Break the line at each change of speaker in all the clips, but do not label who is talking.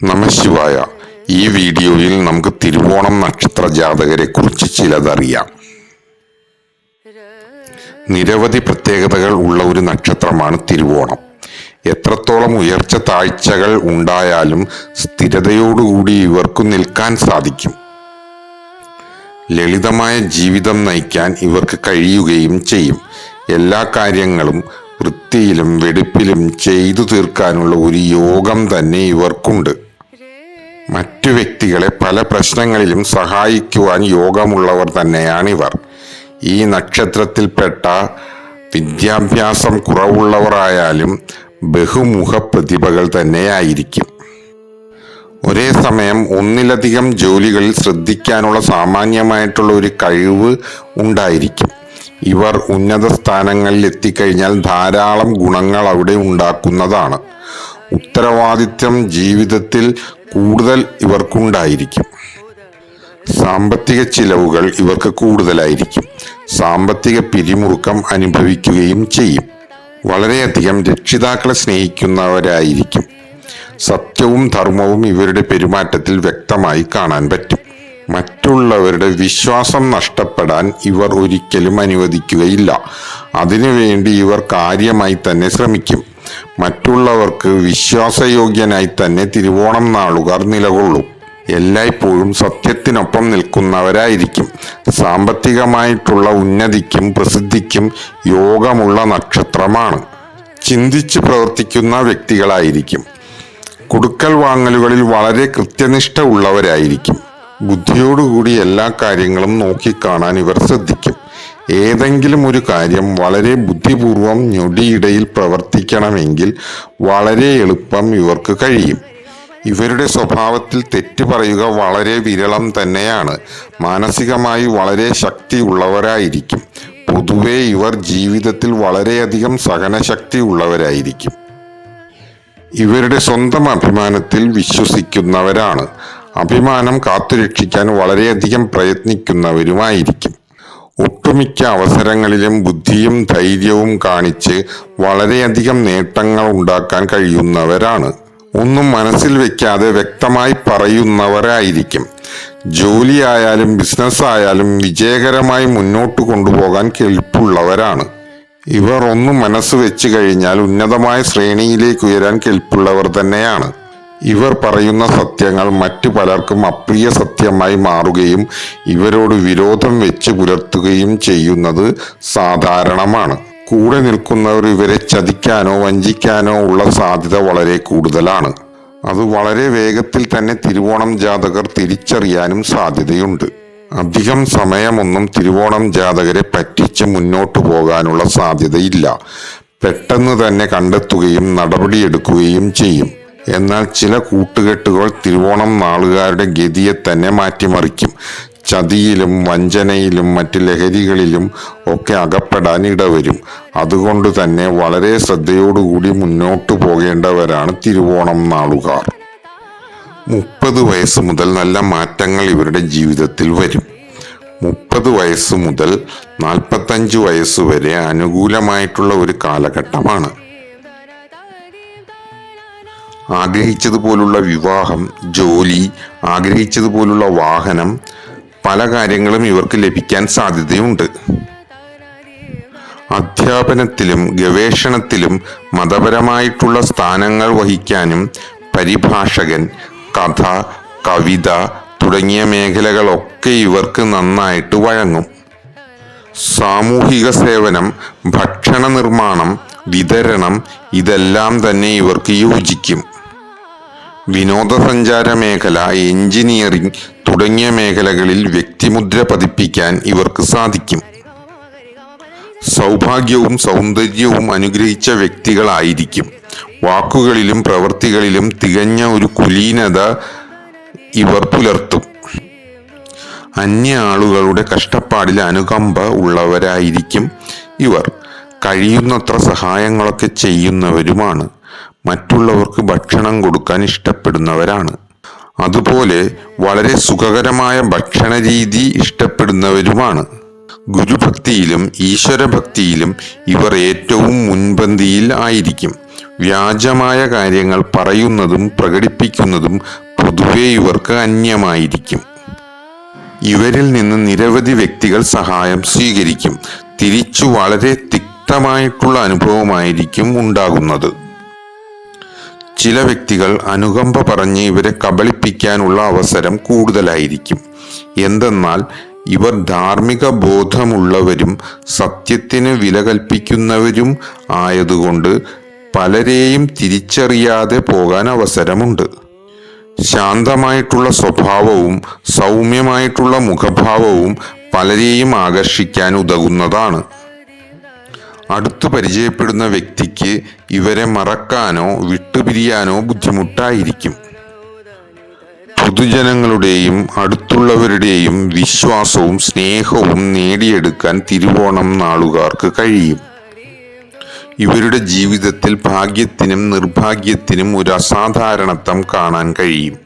നമശിവായ ഈ വീഡിയോയിൽ നമുക്ക് തിരുവോണം നക്ഷത്ര ജാതകരെ കുറിച്ച് ചിലതറിയാം. നിരവധി പ്രത്യേകതകൾ ഉള്ള ഒരു നക്ഷത്രമാണ് തിരുവോണം. എത്രത്തോളം ഉയർച്ച താഴ്ചകൾ ഉണ്ടായാലും സ്ഥിരതയോടുകൂടി ഇവർക്ക് നിൽക്കാൻ സാധിക്കും. ലളിതമായ ജീവിതം നയിക്കാൻ ഇവർക്ക് കഴിയുകയും ചെയ്യും. എല്ലാ കാര്യങ്ങളും വൃത്തിയിലും വെടുപ്പിലും ചെയ്തു തീർക്കാനുള്ള ഒരു യോഗം തന്നെ ഇവർക്കുണ്ട്. മറ്റു വ്യക്തികളെ പല പ്രശ്നങ്ങളിലും സഹായിക്കുവാൻ യോഗമുള്ളവർ തന്നെയാണിവർ. ഈ നക്ഷത്രത്തിൽപ്പെട്ട വിദ്യാഭ്യാസം കുറവുള്ളവരായാലും ബഹുമുഖ പ്രതിഭകൾ തന്നെയായിരിക്കും. ഒരേ സമയം ഒന്നിലധികം ജോലികളിൽ ശ്രദ്ധിക്കാനുള്ള സാമാന്യമായിട്ടുള്ള ഒരു കഴിവ് ഉണ്ടായിരിക്കും. ഇവർ ഉന്നത സ്ഥാനങ്ങളിൽ എത്തിക്കഴിഞ്ഞാൽ ധാരാളം ഗുണങ്ങൾ അവിടെ ഉണ്ടാക്കുന്നതാണ്. ഉത്തരവാദിത്വം ജീവിതത്തിൽ കൂടുതൽ ഇവർക്കുണ്ടായിരിക്കും. സാമ്പത്തിക ചിലവുകൾ ഇവർക്ക് കൂടുതലായിരിക്കും. സാമ്പത്തിക പിരിമുറുക്കം അനുഭവിക്കുകയും ചെയ്യും. വളരെയധികം രക്ഷിതാക്കളെ സ്നേഹിക്കുന്നവരായിരിക്കും. സത്യവും ധർമ്മവും ഇവരുടെ പെരുമാറ്റത്തിൽ വ്യക്തമായി കാണാൻ പറ്റും. മറ്റുള്ളവരുടെ വിശ്വാസം നഷ്ടപ്പെടാൻ ഇവർ ഒരിക്കലും അനുവദിക്കുകയില്ല. അതിനുവേണ്ടി ഇവർ കാര്യമായി തന്നെ ശ്രമിക്കും. മറ്റുള്ളവർക്ക് വിശ്വാസയോഗ്യനായി തന്നെ തിരുവോണം നാളുകാർ നിലകൊള്ളും. എല്ലായ്പ്പോഴും സത്യത്തിനൊപ്പം നിൽക്കുന്നവരായിരിക്കും. സാമ്പത്തികമായിട്ടുള്ള ഉന്നതിക്കും പ്രസിദ്ധിക്കും യോഗമുള്ള നക്ഷത്രമാണ്. ചിന്തിച്ച് പ്രവർത്തിക്കുന്ന വ്യക്തികളായിരിക്കും. കൊടുക്കൽ വാങ്ങലുകളിൽ വളരെ കൃത്യനിഷ്ഠ ഉള്ളവരായിരിക്കും. ബുദ്ധിയോടുകൂടി എല്ലാ കാര്യങ്ങളും നോക്കിക്കാണാൻ ഇവർ ശ്രദ്ധിക്കും. ഏതെങ്കിലും ഒരു കാര്യം വളരെ ബുദ്ധിപൂർവം ഞൊടിയിടയിൽ പ്രവർത്തിക്കണമെങ്കിൽ വളരെ എളുപ്പം ഇവർക്ക് കഴിയും. ഇവരുടെ സ്വഭാവത്തിൽ തെറ്റ് പറയുക വളരെ വിരളം തന്നെയാണ്. മാനസികമായി വളരെ ശക്തിയുള്ളവരായിരിക്കും. പൊതുവെ ഇവർ ജീവിതത്തിൽ വളരെയധികം സഹനശക്തി ഉള്ളവരായിരിക്കും ഇവരുടെ സ്വന്തം അഭിമാനത്തിൽ വിശ്വസിക്കുന്നവരാണ്. അഭിമാനം കാത്തുരക്ഷിക്കാൻ വളരെയധികം പ്രയത്നിക്കുന്നവരുമായിരിക്കും. ഒട്ടുമിക്ക അവസരങ്ങളിലും ബുദ്ധിയും ധൈര്യവും കാണിച്ച് വളരെയധികം നേട്ടങ്ങൾ ഉണ്ടാക്കാൻ കഴിയുന്നവരാണ്. ഒന്നും മനസ്സിൽ വെക്കാതെ വ്യക്തമായി പറയുന്നവരായിരിക്കും. ജോലിയായാലും ബിസിനസ് ആയാലും വിജയകരമായി മുന്നോട്ട് കൊണ്ടുപോകാൻ കെൽപ്പുള്ളവരാണ്. ഇവർ ഒന്നും മനസ്സ് വെച്ച് കഴിഞ്ഞാൽ ഉന്നതമായ ശ്രേണിയിലേക്ക് ഉയരാൻ കെൽപ്പുള്ളവർ തന്നെയാണ്. ഇവർ പറയുന്ന സത്യങ്ങൾ മറ്റു പലർക്കും അപ്രിയ സത്യമായി മാറുകയും ഇവരോട് വിരോധം വെച്ച് പുലർത്തുകയും ചെയ്യുന്നത് സാധാരണമാണ്. കൂടെ നിൽക്കുന്നവർ ഇവരെ ചതിക്കാനോ വഞ്ചിക്കാനോ ഉള്ള സാധ്യത വളരെ കൂടുതലാണ്. അത് വളരെ വേഗത്തിൽ തന്നെ തിരുവോണം ജാതകർ തിരിച്ചറിയാനും സാധ്യതയുണ്ട്. അധികം സമയമൊന്നും തിരുവോണം ജാതകരെ പറ്റിച്ച് മുന്നോട്ടു പോകാനുള്ള സാധ്യതയില്ല. പെട്ടെന്ന് തന്നെ കണ്ടെത്തുകയും നടപടിയെടുക്കുകയും ചെയ്യും. എന്നാൽ ചില കൂട്ടുകെട്ടുകൾ തിരുവോണം നാളുകാരുടെ ഗതിയെ തന്നെ മാറ്റിമറിക്കും. ചതിയിലും വഞ്ചനയിലും മറ്റ് ലഹരികളിലും ഒക്കെ അകപ്പെടാൻ ഇടവരും. അതുകൊണ്ട് തന്നെ വളരെ ശ്രദ്ധയോടുകൂടി മുന്നോട്ടു പോകേണ്ടവരാണ് തിരുവോണം നാളുകാർ. മുപ്പത് വയസ്സ് മുതൽ നല്ല മാറ്റങ്ങൾ ഇവരുടെ ജീവിതത്തിൽ വരും. മുപ്പത് വയസ്സ് മുതൽ നാൽപ്പത്തഞ്ച് വയസ്സ് വരെ അനുകൂലമായിട്ടുള്ള ഒരു കാലഘട്ടമാണ്. ആഗ്രഹിച്ചതുപോലുള്ള വിവാഹം ജോലി ആഗ്രഹിച്ചതുപോലുള്ള വാഹനം പല കാര്യങ്ങളും ഇവർക്ക് ലഭിക്കാൻ സാധ്യതയുണ്ട്. അധ്യാപനത്തിലും ഗവേഷണത്തിലും മതപരമായിട്ടുള്ള സ്ഥാനങ്ങൾ വഹിക്കാനും പരിഭാഷകൻ കഥ കവിത തുടങ്ങിയ മേഖലകളൊക്കെ ഇവർക്ക് നന്നായിട്ട് വഴങ്ങും. സാമൂഹിക സേവനം ഭക്ഷണ നിർമ്മാണം വിതരണം ഇതെല്ലാം തന്നെ ഇവർക്ക് യോജിക്കും. വിനോദസഞ്ചാര മേഖല എഞ്ചിനീയറിംഗ് തുടങ്ങിയ മേഖലകളിൽ വ്യക്തിമുദ്ര പതിപ്പിക്കാൻ ഇവർക്ക് സാധിക്കും. സൗഭാഗ്യവും സൗന്ദര്യവും അനുഗ്രഹിച്ച വ്യക്തികളായിരിക്കും. വാക്കുകളിലും പ്രവൃത്തികളിലും തികഞ്ഞ ഒരു കുലീനത ഇവർ പുലർത്തും. അന്യ ആളുകളുടെ കഷ്ടപ്പാടിൽ അനുകമ്പ ഉള്ളവരായിരിക്കും ഇവർ. കഴിയുന്നത്ര സഹായങ്ങളൊക്കെ ചെയ്യുന്നവരുമാണ്. മറ്റുള്ളവർക്ക് ഭക്ഷണം കൊടുക്കാൻ ഇഷ്ടപ്പെടുന്നവരാണ്. അതുപോലെ വളരെ സുഖകരമായ ഭക്ഷണ രീതി ഇഷ്ടപ്പെടുന്നവരുമാണ്. ഗുരുഭക്തിയിലും ഈശ്വരഭക്തിയിലും ഇവർ ഏറ്റവും മുൻപന്തിയിൽ ആയിരിക്കും. വ്യാജമായ കാര്യങ്ങൾ പറയുന്നതും പ്രകടിപ്പിക്കുന്നതും പൊതുവെ ഇവർക്ക് അന്യമായിരിക്കും. ഇവരിൽ നിന്ന് നിരവധി വ്യക്തികൾ സഹായം സ്വീകരിക്കും. തിരിച്ചു വളരെ തിക്തമായിട്ടുള്ള അനുഭവമായിരിക്കും ഉണ്ടാകുന്നത്. ചില വ്യക്തികൾ അനുകമ്പ പറഞ്ഞ് ഇവരെ കബളിപ്പിക്കാനുള്ള അവസരം കൂടുതലായിരിക്കും. എന്തെന്നാൽ ഇവർ ധാർമ്മിക ബോധമുള്ളവരും സത്യത്തിന് വില കൽപ്പിക്കുന്നവരും ആയതുകൊണ്ട് പലരെയും തിരിച്ചറിയാതെ പോകാൻ അവസരമുണ്ട്. ശാന്തമായിട്ടുള്ള സ്വഭാവവും സൗമ്യമായിട്ടുള്ള മുഖഭാവവും പലരെയും ആകർഷിക്കാൻ ഉതകുന്നതാണ്. അടുത്തു പരിചയപ്പെടുന്ന വ്യക്തിക്ക് ഇവരെ മറക്കാനോ വിട്ടുപിരിയാനോ ബുദ്ധിമുട്ടായിരിക്കും. പൊതുജനങ്ങളുടെയും അടുത്തുള്ളവരുടെയും വിശ്വാസവും സ്നേഹവും നേടിയെടുക്കാൻ തിരുവോണം നാളുകാർക്ക് കഴിയും. ഇവരുടെ ജീവിതത്തിൽ ഭാഗ്യത്തിനും നിർഭാഗ്യത്തിനും ഒരു അസാധാരണത്വം കാണാൻ കഴിയും.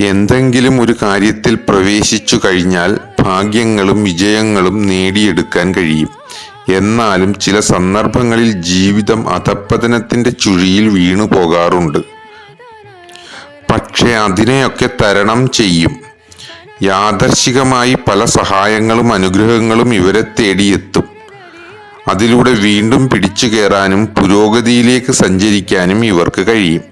എന്തെങ്കിലും ഒരു കാര്യത്തിൽ പ്രവേശിച്ചു കഴിഞ്ഞാൽ ഭാഗ്യങ്ങളും വിജയങ്ങളും നേടിയെടുക്കാൻ കഴിയും. എന്നാലും ചില സന്ദർഭങ്ങളിൽ ജീവിതം അധപ്പതനത്തിന്റെ ചുഴിയിൽ വീണു പോകാറുണ്ട്. പക്ഷെ അതിനെയൊക്കെ തരണം ചെയ്യും. യാദർശികമായി പല സഹായങ്ങളും അനുഗ്രഹങ്ങളും ഇവരെ തേടിയെത്തും. അതിലൂടെ വീണ്ടും പിടിച്ചു കയറാനും പുരോഗതിയിലേക്ക് സഞ്ചരിക്കാനും ഇവർക്ക് കഴിയും.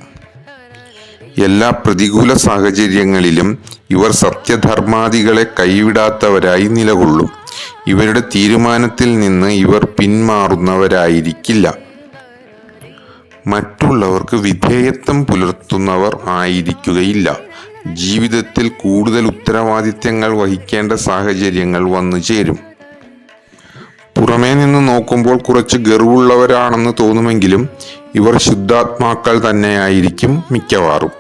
എല്ലാ പ്രതികൂല സാഹചര്യങ്ങളിലും ഇവർ സത്യധർമാദികളെ കൈവിടാത്തവരായി നിലകൊള്ളും. ഇവരുടെ തീരുമാനത്തിൽ നിന്ന് ഇവർ പിന്മാറുന്നവരായിരിക്കില്ല. മറ്റുള്ളവർക്ക് വിധേയത്വം പുലർത്തുന്നവർ ആയിരിക്കുകയില്ല. ജീവിതത്തിൽ കൂടുതൽ ഉത്തരവാദിത്തങ്ങൾ വഹിക്കേണ്ട സാഹചര്യങ്ങൾ വന്നു ചേരും. പുറമേ നിന്ന് നോക്കുമ്പോൾ കുറച്ച് ഗർവുള്ളവരാണെന്ന് തോന്നുമെങ്കിലും ഇവർ ശുദ്ധാത്മാക്കൾ തന്നെയായിരിക്കും മിക്കവാറും.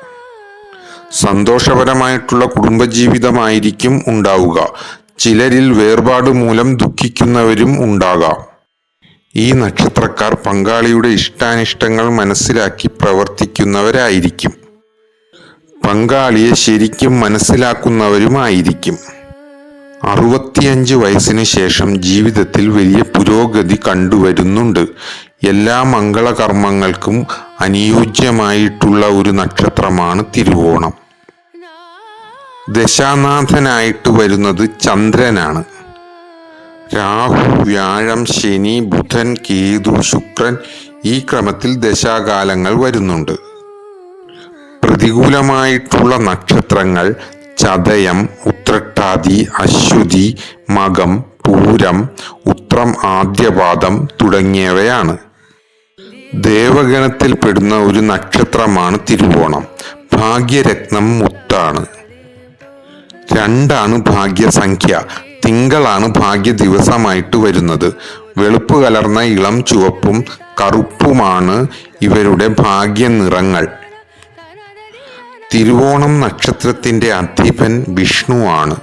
സന്തോഷപരമായിട്ടുള്ള കുടുംബജീവിതമായിരിക്കും ഉണ്ടാവുക. ചിലരിൽ വേർപാട് മൂലം ദുഃഖിക്കുന്നവരും ഉണ്ടാകാം. ഈ നക്ഷത്രക്കാർ പങ്കാളിയുടെ ഇഷ്ടാനിഷ്ടങ്ങൾ മനസ്സിലാക്കി പ്രവർത്തിക്കുന്നവരായിരിക്കും. പങ്കാളിയെ ശരിക്കും മനസ്സിലാക്കുന്നവരുമായിരിക്കും അറുപത്തിയഞ്ച് വയസ്സിന് ശേഷം ജീവിതത്തിൽ വലിയ പുരോഗതി കണ്ടുവരുന്നുണ്ട്. എല്ലാ മംഗളകർമ്മങ്ങൾക്കും അനുയോജ്യമായിട്ടുള്ള ഒരു നക്ഷത്രമാണ് തിരുവോണം. ദശാനാഥനായിട്ട് വരുന്നത് ചന്ദ്രനാണ്. രാഹു വ്യാഴം ശനി ബുധൻ കേതു ശുക്രൻ ഈ ക്രമത്തിൽ ദശാകാലങ്ങൾ വരുന്നുണ്ട്. പ്രതികൂലമായിട്ടുള്ള നക്ഷത്രങ്ങൾ ചതയം ഉത്രട്ടാതി അശ്വതി മകം പൂരം ഉത്രം ആദ്യപാദം തുടങ്ങിയവയാണ്. ദേവഗണത്തിൽപ്പെടുന്ന ഒരു നക്ഷത്രമാണ് തിരുവോണം. ഭാഗ്യരത്നം മുത്താണ്. രണ്ടാണ് ഭാഗ്യസംഖ്യ. തിങ്കളാണ് ഭാഗ്യ ദിവസമായിട്ട് വരുന്നത്. വെളുപ്പ് കലർന്ന ഇളം ചുവപ്പും കറുപ്പുമാണ് ഇവരുടെ ഭാഗ്യ നിറങ്ങൾ തിരുവോണം നക്ഷത്രത്തിന്റെ അധിപൻ വിഷ്ണുവാണ്.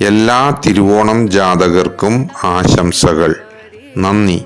എല്ലാ തിരുവോണം ജാതകർക്കും ആശംസകൾ. നന്ദി.